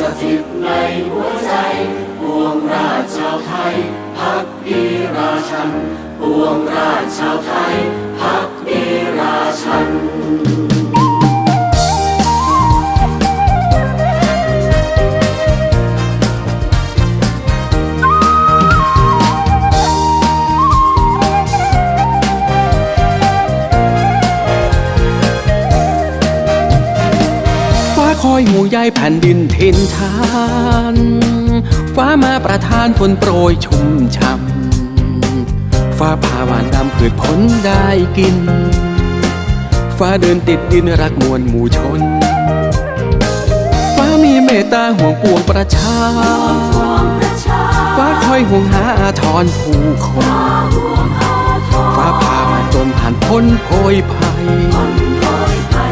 สถิตในหัวใจปวงราชชาวไทยพักดีราชันปวงราชชาวไทย คอยห่วงใยแผ่นดินถิ่นฐาน ฟ้ามาประทานฝนโปรยชุ่มช่ำฟ้าผ่าหวานดำพืชผลได้กิน ฟ้าเดินติดดินรักมวลหมู่ชน ฟ้ามีเมตตาห่วงปวงประชา ฟ้าคอยห่วงหาอาทรผู้คน ฟ้าพามาจนผ่านพ้นโพยภัย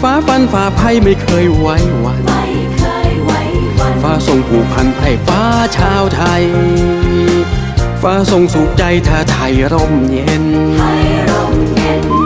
ฟ้าฟันฝ่าภัยไม่เคยไว้วันฟ้าทรงผูกพันไพร่ฟ้าชาวไทย ฟ้าทรงสุขใจถ้าไทยร่มเย็นแ